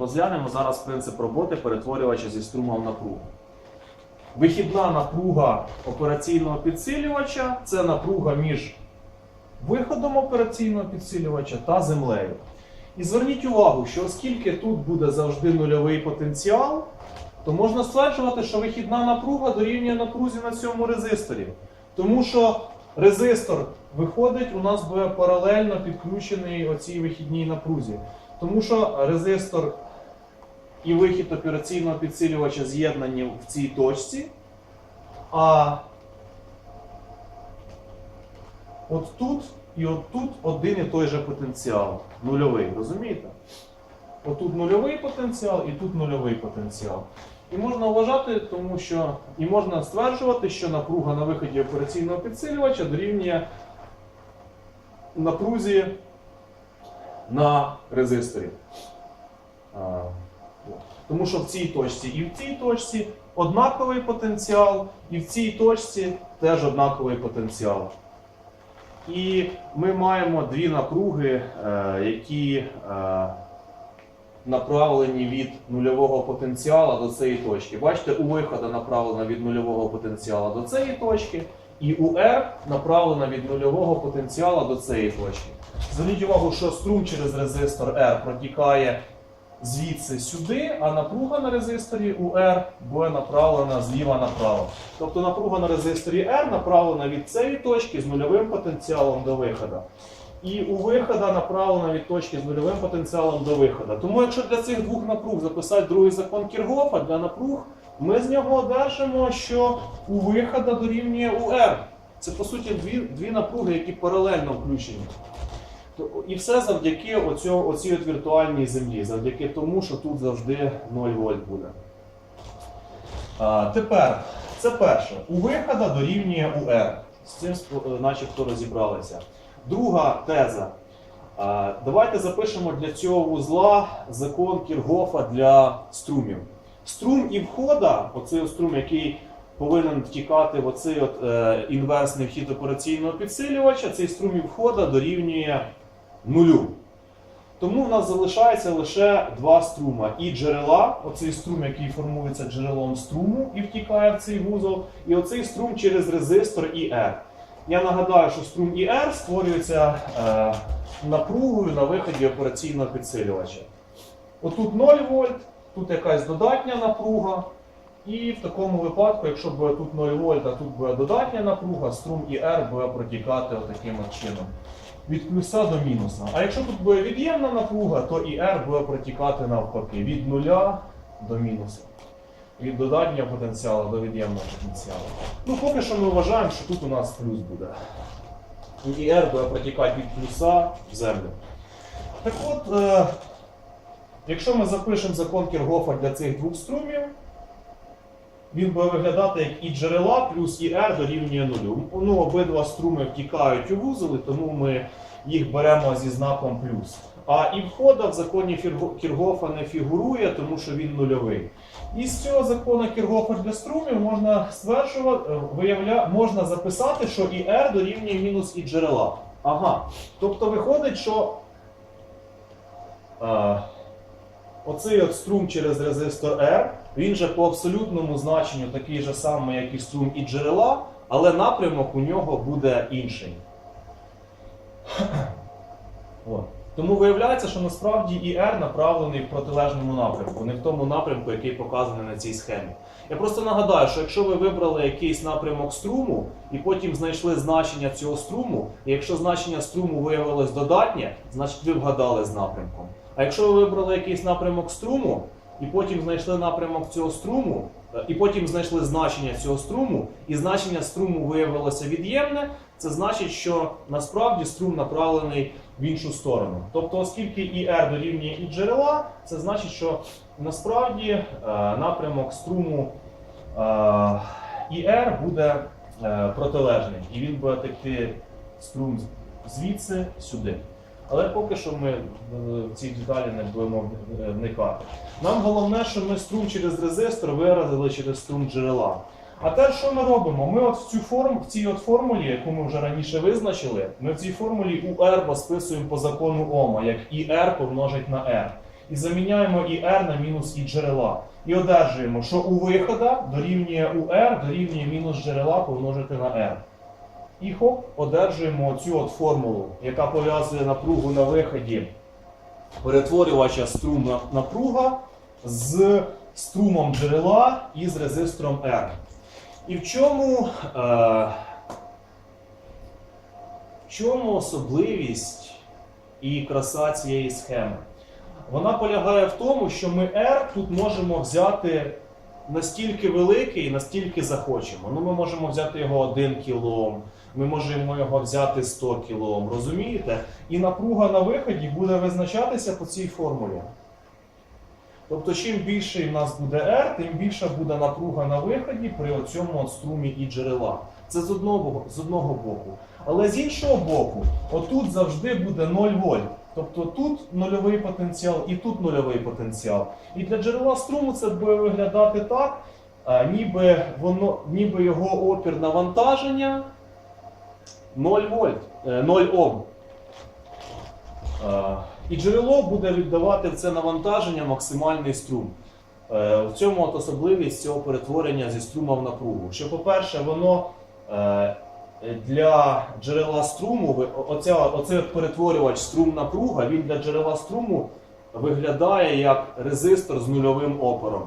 Розглянемо зараз принцип роботи перетворювача зі струмом напругу. Вихідна напруга операційного підсилювача це напруга між виходом операційного підсилювача та землею. І зверніть увагу, що оскільки тут буде завжди нульовий потенціал, то можна стверджувати, що вихідна напруга дорівнює напрузі на цьому резисторі. Тому що резистор виходить, у нас буде паралельно підключений оцій вихідній напрузі. Тому що резистор і вихід операційного підсилювача з'єднані в цій точці. А от тут і от тут один і той же потенціал. Нульовий, розумієте? Отут нульовий потенціал і тут нульовий потенціал. І можна вважати, тому що і можна стверджувати, що напруга на виході операційного підсилювача дорівнює напрузі на резисторі. Тому що в цій точці і в цій точці однаковий потенціал, і в цій точці теж однаковий потенціал. І ми маємо дві напруги, е, які е, направлені від нульового потенціалу до цієї точки. Бачите, у виходу направлена від нульового потенціалу до цієї точки, і у R направлена від нульового потенціалу до цієї точки. Зверніть увагу, що струм через резистор R протікає звідси сюди, а напруга на резисторі у R буде направлена зліва направо. Тобто напруга на резисторі R направлена від цієї точки з нульовим потенціалом до виходу. І у виходу направлена від точки з нульовим потенціалом до виходу. Тому якщо для цих двох напруг записати другий закон Кіргофа, для напруг ми з нього одержимо, що у виходу дорівнює R. Це по суті дві, дві напруги, які паралельно включені. І все завдяки оцьо, оцій от віртуальній землі, завдяки тому, що тут завжди 0 вольт буде. А, тепер, це перше. У виходу дорівнює у R. З цим е, начебто розібралися. Друга теза. А, Давайте запишемо для цього вузла закон Кіргофа для струмів. Струм і входа, оцей струм, який повинен втікати в оцей от, е, інверсний вхід операційного підсилювача, цей струм і входа дорівнює нулю. Тому в нас залишається лише два струма. І джерела, оцей струм, який формується джерелом струму і втікає в цей вузол, і оцей струм через резистор ІР. Я нагадаю, що струм ІР створюється е, напругою на виході операційного підсилювача. Отут 0 вольт, тут якась додатня напруга. І в такому випадку, якщо буде тут 0 вольт, а тут буде додатня напруга, струм ІР буде протікати отаким от чином. Від плюса до мінуса. А якщо тут буде від'ємна напруга, то ІР буде протікати навпаки від нуля до мінуса. Від додатнього потенціалу до від'ємного потенціалу. Ну, поки що ми вважаємо, що тут у нас плюс буде. І ІР буде протікати від плюса в землю. Так от, е, якщо ми запишемо закон Кіргофа для цих двох струмів, він буде виглядати як і джерела плюс і R дорівнює нулю. Ну, обидва струми втікають у вузоли, тому ми їх беремо зі знаком плюс. А і входа в законі Кіргофа не фігурує, тому що він нульовий. І з цього закону Кіргофа для струмів можна стверджувати, е, виявля, можна записати, що і R дорівнює мінус і джерела. Ага. Тобто виходить, що е, оцей от струм через резистор R, він же по абсолютному значенню такий же самий, як і струм і джерела, але напрямок у нього буде інший. От. Тому виявляється, що насправді і R направлений в протилежному напрямку, не в тому напрямку, який показаний на цій схемі. Я просто нагадаю, що якщо ви вибрали якийсь напрямок струму і потім знайшли значення цього струму, і якщо значення струму виявилось додатнє, значить ви вгадали з напрямком. А якщо ви вибрали якийсь напрямок струму і потім знайшли напрямок цього струму, е, і потім знайшли значення цього струму, і значення струму виявилося від'ємне, це значить, що насправді струм направлений в іншу сторону. Тобто, оскільки і R дорівнює і джерела, це значить, що насправді е, напрямок струму е, і R буде протилежний, і він буде текти струм звідси сюди. Але поки що ми е, в ці деталі не будемо е, вникати. Нам головне, що ми струм через резистор виразили через струм джерела. А те, що ми робимо? Ми от в цю форму, в цій от формулі, яку ми вже раніше визначили, ми в цій формулі у R розписуємо по закону Ома, як і R помножить на R. і заміняємо і R на мінус і джерела. І одержуємо, що у вихода дорівнює у R, дорівнює мінус джерела помножити на R. І хоп, одержуємо цю от формулу, яка пов'язує напругу на виході перетворювача струм напруга з струмом джерела і з резистором R. І в чому, е, в чому особливість і краса цієї схеми? Вона полягає в тому, що ми R тут можемо взяти настільки великий, настільки захочемо. Ну, ми можемо взяти його 1 кілом, ми можемо його взяти 100 кілом, розумієте? І напруга на виході буде визначатися по цій формулі. Тобто, чим більший в нас буде R, тим більша буде напруга на виході при цьому струмі і джерела. Це з одного, з одного боку. Але з іншого боку, отут завжди буде 0 вольт. Тобто тут нульовий потенціал і тут нульовий потенціал. І для джерела струму це буде виглядати так, ніби, воно, ніби його опір навантаження 0 вольт, е, 0 Ом. Е, І джерело буде віддавати в це навантаження максимальний струм. Е, В цьому от особливість цього перетворення зі струма в напругу. Що, по-перше, воно е, для джерела струму, оця, оцей перетворювач струм-напруга, він для джерела струму виглядає як резистор з нульовим опором.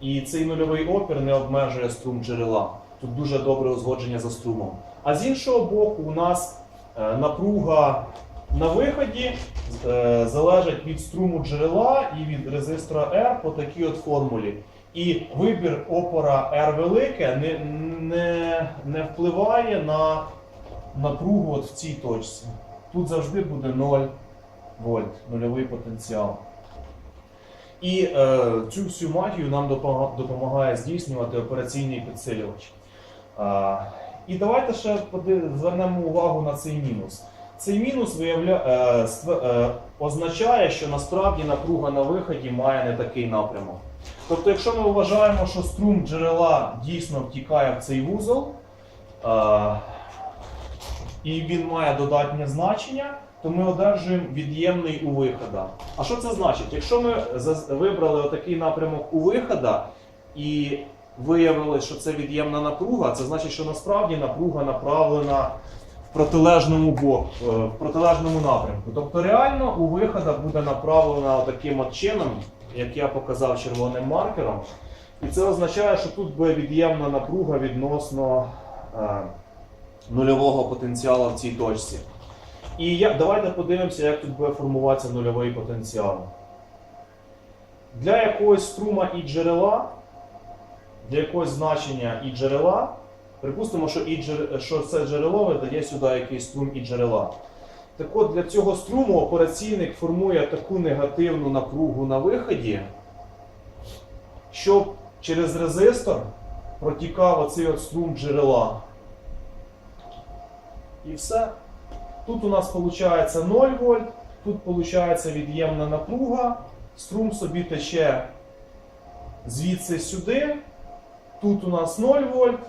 І цей нульовий опір не обмежує струм джерела. Тут дуже добре узгодження за струмом. А з іншого боку, у нас е, напруга на виході е, залежить від струму джерела і від резистора R по такій от формулі. І вибір опора R велике не, не, не впливає на напругу от в цій точці. Тут завжди буде 0 вольт, нульовий потенціал. І е, цю всю магію нам допомагає, здійснювати операційний підсилювач. Е, і давайте ще звернемо увагу на цей мінус. Цей мінус виявля... е, е, означає, що насправді напруга на виході має не такий напрямок. Тобто, якщо ми вважаємо, що струм джерела дійсно втікає в цей вузол, е, і він має додатнє значення, то ми одержуємо від'ємний у вихода. А що це значить? Якщо ми вибрали отакий напрямок у вихода і виявили, що це від'ємна напруга, це значить, що насправді напруга направлена протилежному боку, е, в протилежному напрямку. Тобто реально у вихода буде направлена таким от чином, як я показав червоним маркером. І це означає, що тут буде від'ємна напруга відносно е, нульового потенціалу в цій точці. І я, давайте подивимося, як тут буде формуватися нульовий потенціал. Для якогось струма і джерела, для якогось значення і джерела, припустимо, що, і джер... що це джерело видає сюди якийсь струм і джерела. Так от для цього струму операційник формує таку негативну напругу на виході, щоб через резистор протікав оцей от струм джерела. І все. Тут у нас виходить 0 вольт, тут виходить від'ємна напруга, струм собі тече звідси сюди, тут у нас 0 вольт,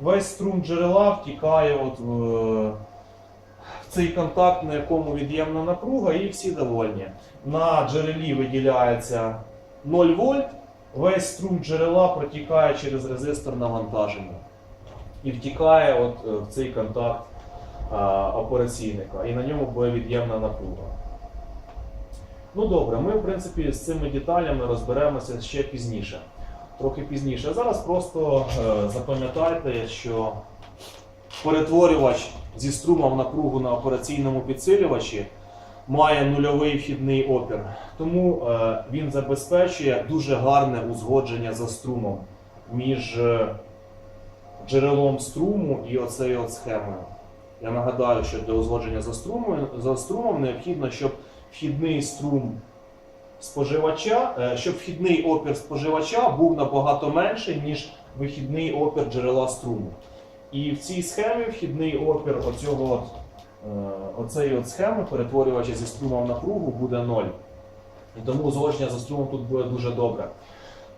весь струм джерела втікає от в, цей контакт, на якому від'ємна напруга, і всі довольні. На джерелі виділяється 0 вольт, весь струм джерела протікає через резистор навантаження і втікає от е, в цей контакт операційника, і на ньому буде від'ємна напруга. Ну добре, ми в принципі з цими деталями розберемося ще пізніше. Трохи пізніше. Зараз просто е, запам'ятайте, що перетворювач зі струмом напругу на операційному підсилювачі має нульовий вхідний опір. Тому е, він забезпечує дуже гарне узгодження за струмом між е, джерелом струму і оцею схемою. Я нагадаю, що для узгодження за струмом, за струмом необхідно, щоб вхідний струм споживача, е, щоб вхідний опір споживача був набагато менший, ніж вихідний опір джерела струму. І в цій схемі вхідний опір оцього е, оцеї от схеми перетворювача зі струмом напругу буде 0. І тому зложення за струмом тут буде дуже добре.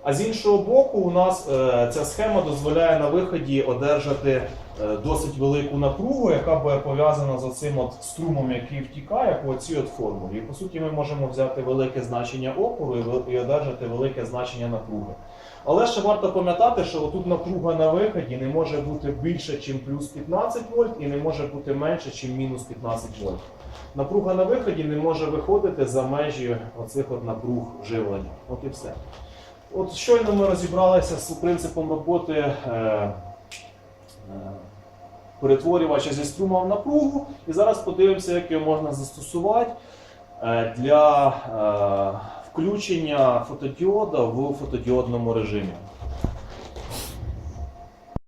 А з іншого боку, у нас е, ця схема дозволяє на виході одержати е, досить велику напругу, яка буде пов'язана з цим от струмом, який втікає по цій от формулі. І по суті, ми можемо взяти велике значення опору і, і одержати велике значення напруги. Але ще варто пам'ятати, що тут напруга на виході не може бути більше, ніж плюс 15 вольт, і не може бути менше, ніж мінус 15 вольт. Напруга на виході не може виходити за межі оцих от напруг живлення. От і все. От щойно ми розібралися з принципом роботи е, е, перетворювача зі струма в напругу, і зараз подивимося, як його можна застосувати е, для включення фотодіода в фотодіодному режимі.